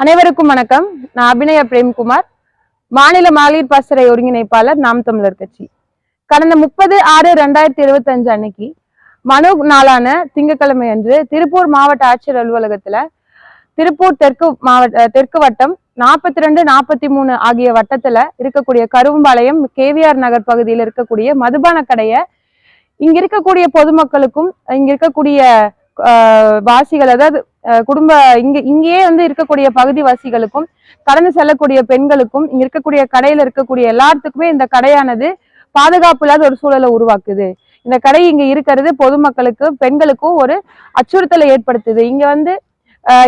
அனைவருக்கும் வணக்கம். நான் அபிநய பிரேம்குமார். மாநில மகளிர் பாசறை ஒருங்கிணைப்பாளர் நாம் தமிழர் கட்சி. கடந்த முப்பது ஆறு ரெண்டாயிரத்தி இருபத்தி அஞ்சு அன்னைக்கு மனு நாளான திங்கட்கிழமை அன்று திருப்பூர் மாவட்ட ஆட்சியர் அலுவலகத்துல திருப்பூர் தெற்கு மாவட்ட தெற்கு வட்டம் நாற்பத்தி ரெண்டு நாற்பத்தி மூணு ஆகிய வட்டத்துல இருக்கக்கூடிய கருவம்பாளையம் கேவிஆர் நகர் பகுதியில் இருக்கக்கூடிய மதுபான கடையை இங்க இருக்கக்கூடிய பொதுமக்களுக்கும் இங்க இருக்கக்கூடிய ஆஹ், வாசிகள் அதாவது குடும்ப இங்க இங்கேயே வந்து இருக்கக்கூடிய பகுதிவாசிகளுக்கும் கடந்து செல்லக்கூடிய பெண்களுக்கும் இங்க இருக்கக்கூடிய கடையில இருக்கக்கூடிய எல்லாத்துக்குமே இந்த கடையானது பாதுகாப்பு இல்லாத ஒரு சூழலை உருவாக்குது. இந்த கடை இங்க இருக்கிறது பொதுமக்களுக்கு பெண்களுக்கும் ஒரு அச்சுறுத்தலை ஏற்படுத்துது. இங்க வந்து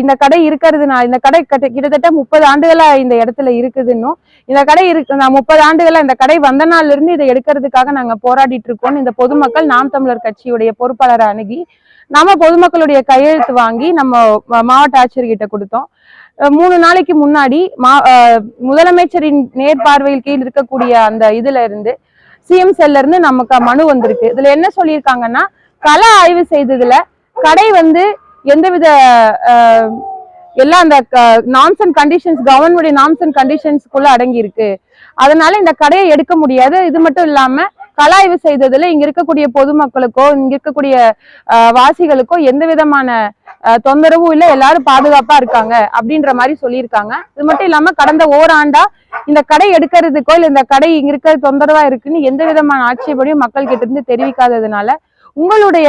இந்த கடை இருக்கிறதுனால இந்த கடை கிட்டத்தட்ட முப்பது ஆண்டுகளா இந்த இடத்துல இருக்குதுன்னும் இந்த கடை இருக்கு நான் முப்பது ஆண்டுகளா இந்த கடை வந்த நாள்ல இருந்து இதை எடுக்கிறதுக்காக நாங்க போராடிட்டு இருக்கோம் இந்த பொதுமக்கள் நாம் தமிழர் கட்சியுடைய பொறுப்பாளரை அணுகி நம்ம பொதுமக்களுடைய கையெழுத்து வாங்கி நம்ம மாவட்ட ஆட்சியர்கிட்ட கொடுத்தோம். மூணு நாளைக்கு முன்னாடி மா முதலமைச்சரின் நேர்பார்வையில் கீழ் இருக்கக்கூடிய அந்த இதுல இருந்து சிஎம் செல்ல இருந்து நமக்கு மனு வந்திருக்கு. இதுல என்ன சொல்லியிருக்காங்கன்னா கள ஆய்வு செய்ததுல கடை வந்து எந்தவித எல்லாம் அந்த norms and conditions government norms and கண்டிஷன்ஸ்க்குள்ள அடங்கி இருக்கு அதனால இந்த கடையை எடுக்க முடியாது. இது மட்டும் இல்லாம கலாய்வு செய்ததுல இங்க இருக்கக்கூடிய பொதுமக்களுக்கோ இங்க இருக்கக்கூடிய வாசிகளுக்கோ எந்த விதமான தொந்தரவும் இல்லை. எல்லாரும் பாதுகாப்பா இருக்காங்க அப்படின்ற மாதிரி சொல்லியிருக்காங்க. இது மட்டும் இல்லாம கடந்த ஓராண்டா இந்த கடை எடுக்கிறதுக்கோ இல்ல இந்த கடை இங்க இருக்க தொந்தரவா இருக்குன்னு எந்த விதமான ஆட்சேபனையும் மக்கள் கிட்ட இருந்து தெரிவிக்காததுனால உங்களுடைய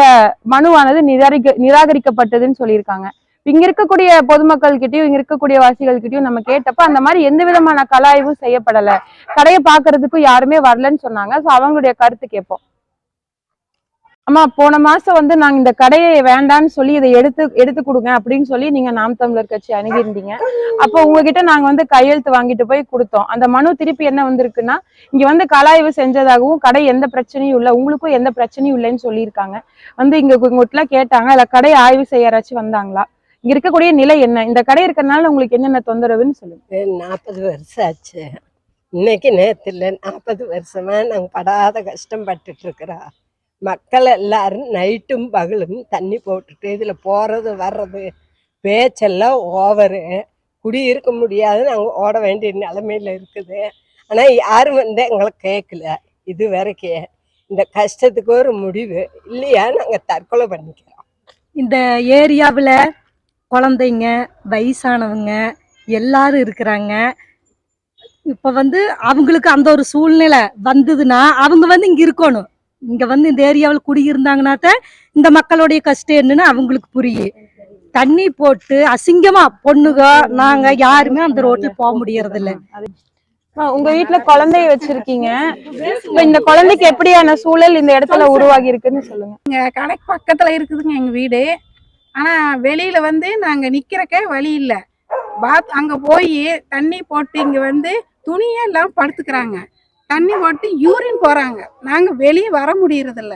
மனுவானது நிராகரிக்க நிராகரிக்கப்பட்டதுன்னு சொல்லியிருக்காங்க. இங்க இருக்கக்கூடிய பொதுமக்கள் கிட்டயும் இங்க இருக்கக்கூடிய வாசிகள் கிட்டயும் நம்ம கேட்டப்ப அந்த மாதிரி எந்த விதமான கலாய்வும் செய்யப்படல. கடையை பாக்குறதுக்கும் யாருமே வரலன்னு சொன்னாங்க. சோ அவங்களுடைய கருத்து கேட்போம். ஆமா போன மாசம் வந்து நாங்க இந்த கடையை வேண்டான்னு சொல்லி இதை எடுத்து எடுத்து கொடுங்க அப்படின்னு சொல்லி நீங்க நாம் தமிழர் கட்சி அணுகியிருந்தீங்க. அப்போ உங்ககிட்ட நாங்க வந்து கையெழுத்து வாங்கிட்டு போய் கொடுத்தோம். அந்த மனு திருப்பி என்ன வந்திருக்குன்னா இங்க வந்து கலாய்வு செஞ்சதாகவும் கடை எந்த பிரச்சனையும் இல்லை உங்களுக்கும் எந்த பிரச்சனையும் இல்லைன்னு சொல்லியிருக்காங்க. வந்து இங்க உங்ககிட்ட கேட்டாங்க. இல்ல கடை ஆய்வு செய்ய யாராச்சும் வந்தாங்களா? இங்க இருக்கக்கூடிய நிலை என்ன? இந்த கடை இருக்கறனால உங்களுக்கு என்னென்ன தொந்தரவுன்னு சொல்லுங்க. நாற்பது வருஷம் ஆச்சு. இன்னைக்கு நேற்று இல்லை நாற்பது வருஷமா நாங்கள் படாத கஷ்டப்பட்டுட்டு இருக்கிறோம் மக்கள் எல்லாரும் நைட்டும் பகலும் தண்ணி போட்டுட்டு இதில் போகிறது வர்றது பேச்செல்லாம் ஓவரு குடியிருக்க முடியாது நாங்கள் ஓட வேண்டிய நிலமையில இருக்குது. ஆனால் யாரும் வந்து எங்களை கேட்கல இது வரைக்கும் இந்த கஷ்டத்துக்கு ஒரு முடிவு இல்லையா நாங்கள் தற்கொலை பண்ணிக்கிறோம். இந்த ஏரியாவில் குழந்தைங்க வயசானவங்க எல்லாரும் இருக்கிறாங்க. இப்போ வந்து அவங்களுக்கு அந்த ஒரு சூழ்நிலை வந்ததுன்னா அவங்க வந்து இங்கே இருக்கணும். இங்கே வந்து இந்த ஏரியாவில் குடியிருந்தாங்கன்னா தான் இந்த மக்களுடைய கஷ்டம் என்னன்னு அவங்களுக்கு புரியும். தண்ணி போட்டு அசிங்கமா பொண்ணுங்க நாங்க யாருமே அந்த ரோட்ல போக முடியறதில்ல. அம்மா, உங்க வீட்ல குழந்தைய வச்சிருக்கீங்க. இப்ப இந்த குழந்தைக்கு எப்படியான சூழல் இந்த இடத்துல உருவாகி இருக்குன்னு சொல்லுங்க. கடைக்கு பக்கத்துல இருக்குதுங்க எங்க வீடு. ஆனா வெளியில வந்து நாங்க நிற்கிறக்கே வழி இல்ல. பாத் அங்க போய் தண்ணி போட்டு இங்க வந்து துணியே எல்லாம் படுத்துக்கிறாங்க. தண்ணி போட்டு யூரின் போறாங்க. நாங்க வெளியே வர முடியறதில்ல.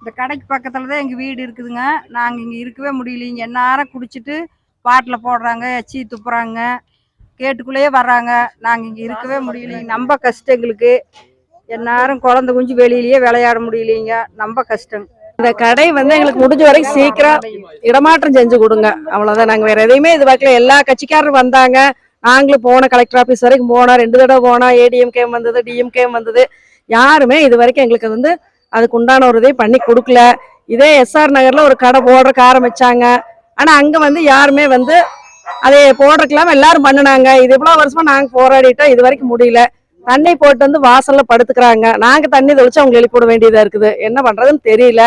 இந்த கடைக்கு பக்கத்தில் தான் எங்கள் வீடு இருக்குதுங்க. நாங்கள் இங்கே இருக்கவே முடியலைங்க எந்நேரம் குடிச்சிட்டு பாட்டில் போடுறாங்க எச்சி துப்புறாங்க கேட்டுக்குள்ளேயே வர்றாங்க. நாங்கள் இங்கே இருக்கவே முடியலைங்க ரொம்ப கஷ்டம் எங்களுக்கு. எந்நேரம் குழந்தை குஞ்சு வெளியிலயே விளையாட முடியலைங்க. ரொம்ப கஷ்டம். இந்த கடை வந்து எங்களுக்கு முடிஞ்ச வரைக்கும் சீக்கிரம் இடமாற்றம் செஞ்சு கொடுங்க. அவ்வளவுதான். நாங்க வேற எதையுமே இது பார்க்கல எல்லா கட்சிக்காரரும் வந்தாங்க. நாங்களும் போன கலெக்டர் ஆபீஸ் வரைக்கும் போனோம். ரெண்டு தடவை போனோம். ஏடிஎம்கே வந்தது டிஎம்கே வந்தது. யாருமே இது வரைக்கும் எங்களுக்கு வந்து அதுக்கு உண்டான ஒரு இதை பண்ணி கொடுக்கல. இதே எஸ்ஆர் நகர்ல ஒரு கடை போடுறதுக்கு ஆரம்பிச்சாங்க. ஆனா அங்க வந்து யாருமே வந்து அதை போடுறக்கெல்லாம் எல்லாரும் பண்ணுனாங்க. இது இவ்வளவு வருஷமா நாங்க போராடிட்டோம். இது வரைக்கும் முடியல. தண்ணி போட்டு வந்து வாசல்ல படுத்துக்கிறாங்க. நாங்க தண்ணி தெளிச்சு அவங்க எழுப்பி விட வேண்டியதா இருக்குது. என்ன பண்றதுன்னு தெரியல.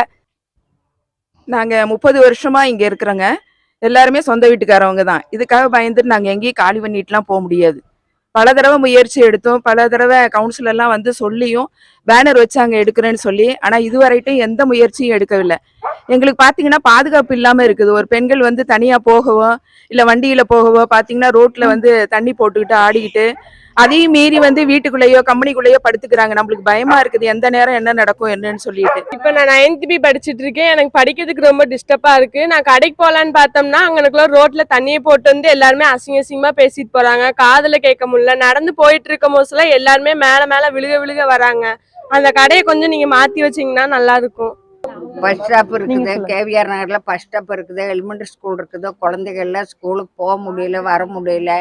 நாங்கள் முப்பது வருஷமாக இங்கே இருக்கிறோங்க. எல்லாருமே சொந்த வீட்டுக்காரவங்க தான். இதுக்காக பயந்துட்டு நாங்கள் எங்கேயும் காலி பண்ணிட்டுலாம் போக முடியாது. பல தடவை முயற்சி எடுத்தோம். பல தடவை கவுன்சிலர்லாம் வந்து சொல்லியும் பேனர் வச்சு எடுக்கிறேன்னு சொல்லி ஆனால் இதுவரைட்டும் எந்த முயற்சியும் எடுக்கவில்லை. எங்களுக்கு பார்த்தீங்கன்னா பாதுகாப்பு இல்லாமல் இருக்குது. ஒரு பெண்கள் வந்து தனியாக போகவோ இல்லை வண்டியில் போகவோ பார்த்தீங்கன்னா ரோட்டில் வந்து தண்ணி போட்டுக்கிட்டு ஆடிக்கிட்டு அதையும் மீறி வந்து வீட்டுக்குள்ளேயோ கம்பெனிக்குள்ளேயோ படுத்துக்கிறாங்க. நம்மளுக்கு பயமா இருக்குது. எந்த நேரம் என்ன நடக்கும் என்னன்னு சொல்லிட்டு. இப்ப நான் நைன்த் பி படிச்சிட்டு இருக்கேன். எனக்கு படிக்கிறதுக்கு ரொம்ப டிஸ்டர்பா இருக்கு. நான் கடைக்கு போலான்னு பார்த்தோம்னா அங்கனக்குள்ள ரோட்ல தண்ணியை போட்டு வந்து எல்லாருமே அசிங்க அசிங்கமா பேசிட்டு போறாங்க. காதுல கேட்க முடியல. நடந்து போயிட்டு இருக்கும் போதுல எல்லாருமே மேல மேல விழுக விழுக வராங்க. அந்த கடையை கொஞ்சம் நீங்க மாத்தி வச்சீங்கன்னா நல்லா இருக்கும். பஸ் ஸ்டாப் இருக்குது. கேவிஆர் நகர்ல பஸ் ஸ்டாப் இருக்குது எலிமெண்டரி ஸ்கூல் இருக்குது. குழந்தைகள்லாம் ஸ்கூலுக்கு போக முடியல வர முடியல.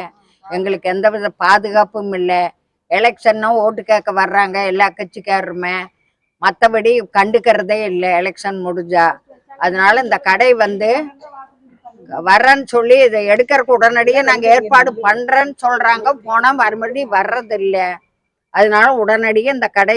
எங்களுக்கு எந்த வித பாதுகாப்பும் இல்லை. எலெக்ஷன்னா ஓட்டு கேட்க வர்றாங்க எல்லா கட்சிக்காரருமே. மற்றபடி கண்டுக்கிறதே இல்லை எலெக்ஷன் முடிஞ்சா. அதனால இந்த கடை வந்து வர்றேன்னு சொல்லி இதை எடுக்கிறக்கு உடனடியே நாங்கள் ஏற்பாடு பண்ணுறேன்னு சொல்கிறாங்க போனால் மறுபடியும் வர்றதில்லை. அதனால உடனடியே இந்த கடை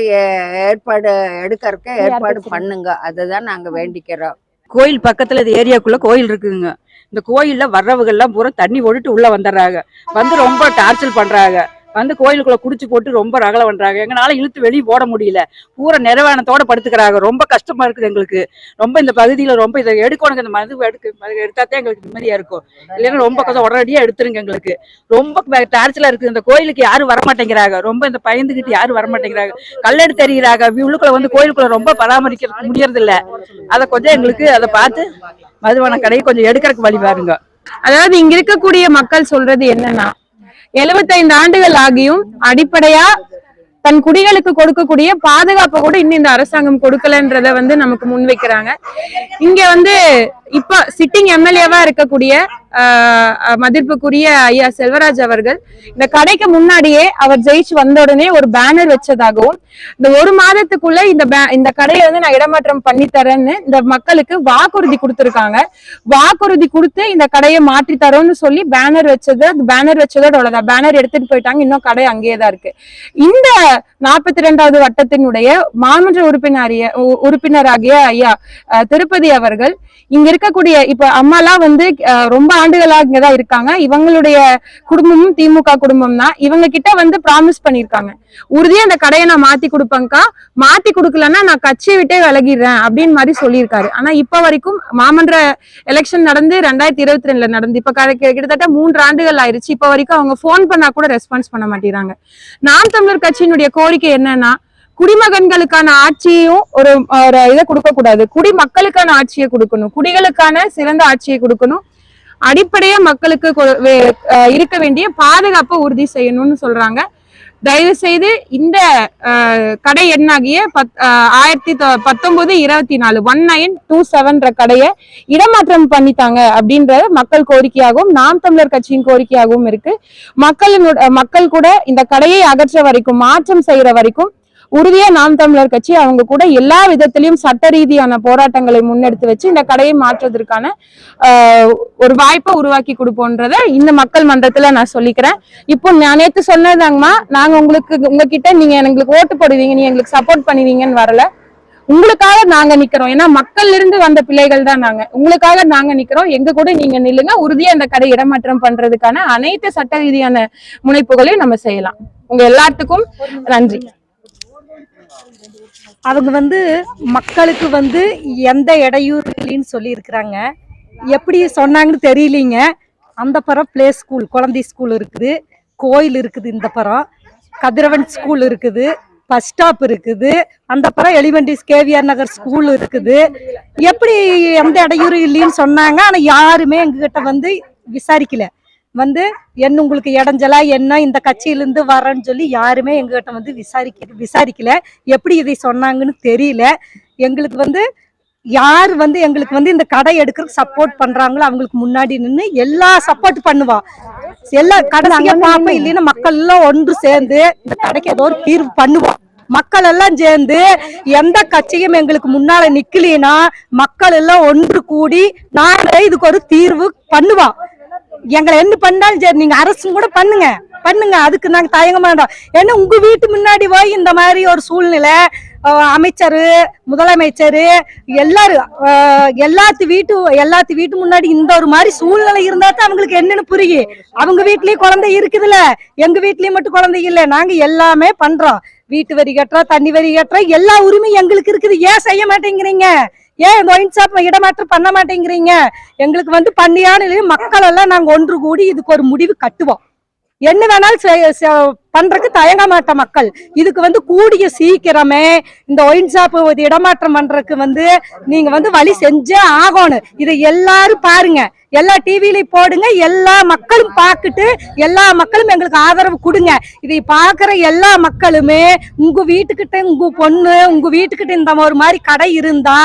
ஏற்பாடு எடுக்கறதுக்கு ஏற்பாடு பண்ணுங்க. அதுதான் நாங்க வேண்டிக்கிறோம். கோயில் பக்கத்துல இது ஏரியாக்குள்ள கோயில் இருக்குதுங்க இந்த கோயில்ல வர்றவங்க எல்லாம் பூரா தண்ணி ஓடிட்டு உள்ள வந்துடுறாங்க. வந்து ரொம்ப டார்ச்சர் பண்றாங்க. வந்து கோயிலுக்குள்ள குடிச்சு போட்டு ரொம்ப ரகல பண்றாங்க. எங்களால இழுத்து வெளியே போட முடியல. பூரா நிறைவானத்தோட படுத்துக்கிறாங்க. ரொம்ப கஷ்டமா இருக்குது எங்களுக்கு. ரொம்ப இந்த பகுதியில ரொம்ப இதை எடுக்கணுங்க. இந்த மது எடுக்க மது எடுத்தாதான் எங்களுக்கு நிம்மதியா இருக்கும். இல்லைன்னா ரொம்ப கஷ்டம் உடனடியா எடுத்துருங்க எங்களுக்கு. ரொம்ப டார்ச்சலா இருக்குது. இந்த கோயிலுக்கு யாரும் வரமாட்டேங்கிறாங்க. ரொம்ப இந்த பயந்துகிட்டு யாரும் வர மாட்டேங்கிறாங்க கல்லெடு தெரிகிறாங்க உள்ளுக்குள்ள வந்து கோயிலுக்குள்ள ரொம்ப பராமரிக்க முடியறது இல்ல அதை கொஞ்சம் எங்களுக்கு அதை பார்த்து மதுவான கடையை கொஞ்சம் எடுக்கிறதுக்கு வழி பாருங்க. அதாவது இங்க இருக்கக்கூடிய மக்கள் சொல்றது என்னன்னா எழுபத்தைந்து ஆண்டுகள் ஆகியும் அடிப்படையா தன் குடிகளுக்கு கொடுக்கக்கூடிய பாதுகாப்பை கூட இன்னும் இந்த அரசாங்கம் கொடுக்கலன்றத வந்து நமக்கு முன்வைக்கிறாங்க. இங்க வந்து இப்ப சிட்டிங் எம்எல்ஏவா இருக்கக்கூடிய மதிப்புக்குரிய ஐயா செல்வராஜ் அவர்கள் இந்த கடைக்கு முன்னாடியே அவர் ஜெயிச்சு வந்த உடனே ஒரு பேனர் வச்சதாகவும் இந்த ஒரு மாதத்துக்குள்ள இந்த இந்த கடையை வந்து நான் இடமாற்றம் பண்ணி தரேன்னு இந்த மக்களுக்கு வாக்குறுதி கொடுத்துருக்காங்க. வாக்குறுதி கொடுத்து இந்த கடையை மாற்றி தரோம்னு சொல்லி பேனர் வச்சது பேனர் வச்சதோட அவ்வளவுதான். பேனர் எடுத்துட்டு போயிட்டாங்க. இன்னும் கடை அங்கேயே தான் இருக்கு. இந்த நாற்பத்தி ரெண்டாவது வட்டத்தினுடைய மாமன்ற உறுப்பினரிய உறுப்பினராகிய ஐயா திருப்பதி அவர்கள் இங்க இருக்கக்கூடிய இப்ப அம்மாலாம் வந்து ரொம்ப ஆண்டுகளா இங்கதான் இருக்காங்க. இவங்களுடைய குடும்பமும் திமுக குடும்பம் தான் இவங்க கிட்ட வந்து ப்ராமிஸ் பண்ணிருக்காங்க உறுதியா அந்த கடையை நான் மாத்தி கொடுப்பேங்க்கா மாத்தி கொடுக்கலன்னா நான் கட்சியை விட்டே விலகிடுறேன் அப்படின்னு மாதிரி சொல்லியிருக்காரு. ஆனா இப்ப வரைக்கும் மாமன்ற எலெக்ஷன் நடந்து ரெண்டாயிரத்தி இருபத்தி ரெண்டுல நடந்து இப்ப கிட்டத்தட்ட மூன்று ஆண்டுகள் ஆயிருச்சு. இப்ப வரைக்கும் அவங்க ஃபோன் பண்ணா கூட ரெஸ்பான்ஸ் பண்ண மாட்டேங்கிறாங்க. நாம் தமிழர் கட்சியினுடைய கோரிக்கை என்னன்னா குடிமகன்களுக்கான ஆட்சியும் ஒரு ஒரு இதை கொடுக்க கூடாது குடிமக்களுக்கான ஆட்சியை கொடுக்கணும். குடிகளுக்கான சிறந்த ஆட்சியை கொடுக்கணும். அடிப்படையா மக்களுக்கு கொ- அஹ் இருக்க வேண்டிய பாதுகாப்பை உறுதி செய்யணும்னு சொல்றாங்க. தயவு செய்து இந்த கடை எண்ணாகிய பத் ஆயிரத்தி தொ- பத்தொன்பது இருபத்தி நாலு ஒன் நைன் டூ செவன்ற கடையை இடமாற்றம் பண்ணித்தாங்க அப்படின்ற மக்கள் கோரிக்கையாகவும் நாம் தமிழர் கட்சியின் கோரிக்கையாகவும் இருக்கு. மக்களினோட மக்கள் கூட இந்த கடையை அகற்ற வரைக்கும் மாற்றம் செய்யற வரைக்கும் உறுதியா நாம் தமிழர் கட்சி அவங்க கூட எல்லா விதத்திலையும் சட்ட ரீதியான போராட்டங்களை முன்னெடுத்து வச்சு இந்த கடையை மாற்றுவதற்கான ஒரு வாய்ப்பை உருவாக்கி கொடுப்போன்றத இந்த மக்கள் மன்றத்துல நான் சொல்லிக்கிறேன். இப்போ நான் நேற்று சொன்னதாங்கம்மா நாங்க உங்களுக்கு உங்ககிட்ட நீங்க எங்களுக்கு ஓட்டு போடுவீங்க நீங்க எங்களுக்கு சப்போர்ட் பண்ணுவீங்கன்னு வரல. உங்களுக்காக நாங்க நிக்கிறோம். ஏன்னா மக்கள்ல இருந்து வந்த பிள்ளைகள் தான் நாங்க. உங்களுக்காக நாங்க நிக்கிறோம். எங்க கூட நீங்க நில்லுங்க. உறுதியா இந்த கடை இடமாற்றம் பண்றதுக்கான அனைத்து சட்ட ரீதியான முனைப்புகளையும் நம்ம செய்யலாம். உங்க எல்லாத்துக்கும் நன்றி. அவங்க வந்து மக்களுக்கு வந்து எந்த இடையூறு இல்லைன்னு சொல்லியிருக்கிறாங்க. எப்படி சொன்னாங்கன்னு தெரியலீங்க. அந்த புறம் ப்ளே ஸ்கூல் குழந்தை ஸ்கூல் இருக்குது. கோயில் இருக்குது இந்த புறம். கதிரவன் ஸ்கூல் இருக்குது. பஸ் ஸ்டாப் இருக்குது. அந்த புறம் எலிமெண்ட்ரி கேவிஆர் நகர் ஸ்கூல் இருக்குது. எப்படி எந்த இடையூறு இல்லைன்னு சொன்னாங்க. ஆனால் யாருமே எங்ககிட்ட வந்து விசாரிக்கல. வந்து என்ன உங்களுக்கு இடைஞ்சலா என்ன? இந்த கட்சியிலேருந்து வரேன்னு சொல்லி யாருமே எங்ககிட்ட வந்து விசாரிக்க விசாரிக்கல. எப்படி இதை சொன்னாங்கன்னு தெரியல. எங்களுக்கு வந்து யார் வந்து எங்களுக்கு வந்து இந்த கடை எடுக்கிறதுக்கு சப்போர்ட் பண்றாங்களோ அவங்களுக்கு முன்னாடி நின்று எல்லா சப்போர்ட் பண்ணுவா. எல்லா கடைசியா பார்ப்போம் இல்லைன்னா மக்கள் எல்லாம் ஒன்று சேர்ந்து இந்த கடைக்கு ஏதோ ஒரு தீர்வு பண்ணுவோம் மக்கள் எல்லாம் சேர்ந்து எந்த கட்சியும் எங்களுக்கு முன்னால நிக்கலைன்னா மக்கள் எல்லாம் ஒன்று கூடி நாங்களே இதுக்கு ஒரு தீர்வு பண்ணுவோம் எங்களை என்ன பண்ணாலும் சரி நீங்க அரசு கூட பண்ணுங்க. பண்ணுங்க. அதுக்கு நாங்க தயங்க மாட்டோம். ஏன்னா உங்க வீட்டு முன்னாடி போய் இந்த மாதிரி ஒரு சூழ்நிலை அமைச்சர் முதலமைச்சர் எல்லாரும் எல்லாத்து வீட்டு எல்லாத்து வீட்டு முன்னாடி இந்த ஒரு மாதிரி சூழ்நிலை இருந்தா தான் அவங்களுக்கு என்னன்னு புரியும். அவங்க வீட்லயும் குழந்தை இருக்குதுல்ல. எங்க வீட்லயும் மட்டும் குழந்தை இல்ல. நாங்க எல்லாமே பண்றோம். வீட்டு வரி கட்டுறோம் தண்ணி வரி கட்டுறோம். எல்லா உரிமையும் எங்களுக்கு இருக்குது. ஏன் செய்ய மாட்டேங்கிறீங்க? ஏன் இந்த ஒயின் ஷாப் இடமாற்றம் பண்ண மாட்டேங்கிறீங்க? எங்களுக்கு வந்து பண்ணியான மக்கள் எல்லாம் நாங்க ஒன்று கூடி இதுக்கு ஒரு முடிவு கட்டுவோம். என்ன வேணாலும் செய்- பண்றதுக்கு தயங்க மாட்ட மக்கள். இதுக்கு வந்து கூடிய சீக்கிரமே இந்த ஒயின் ஷாப் இடமாற்றம் பண்றதுக்கு வந்து நீங்க வந்து வழி செஞ்சே ஆகணும். இதை எல்லாரும் பாருங்க. எல்லா டிவிலையும் போடுங்க. எல்லா மக்களும் பார்த்துட்டு எல்லா மக்களும் எங்களுக்கு ஆதரவு கொடுங்க. இதை பார்க்குற எல்லா மக்களுமே உங்க வீட்டுக்கிட்ட உங்க பொண்ணு உங்க வீட்டுக்கிட்ட இந்த ஒரு மாதிரி கடை இருந்தா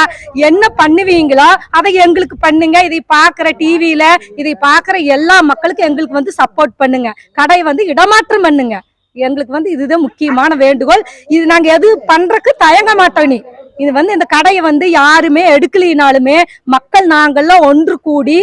என்ன பண்ணுவீங்களோ அதை எங்களுக்கு பண்ணுங்க. இதை பார்க்குற டிவியில இதை பார்க்குற எல்லா மக்களுக்கும் எங்களுக்கு வந்து சப்போர்ட் பண்ணுங்க. கடை வந்து இடமாற்றம் பண்ணுங்க. எங்களுக்கு வந்து இதுதான் முக்கியமான வேண்டுகோள். இது நாங்க எது பண்றதுக்கு தயங்க மாட்டோம் நீ இது வந்து இந்த கடையை வந்து யாருமே எடுக்கலினாலுமே மக்கள் நாங்கள்லாம் ஒன்று கூடி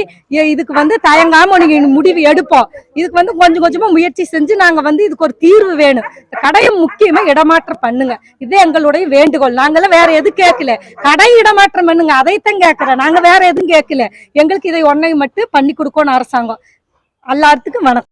இதுக்கு வந்து தயங்காம நீங்க முடிவு எடுப்போம். இதுக்கு வந்து கொஞ்சம் கொஞ்சமா முயற்சி செஞ்சு நாங்க வந்து இதுக்கு ஒரு தீர்வு வேணும். இந்த கடையை முக்கியமா இடமாற்றம் பண்ணுங்க. இது எங்களுடைய வேண்டுகோள். நாங்கெல்லாம் வேற எதுவும் கேட்கல. கடை இடமாற்றம் பண்ணுங்க. அதைத்தான் கேட்கிறோம் நாங்க வேற எதுவும் கேட்கல. எங்களுக்கு இதை ஒன்னை மட்டும் பண்ணி கொடுக்கணும் அரசாங்கம். எல்லாத்துக்கும் வணக்கம்.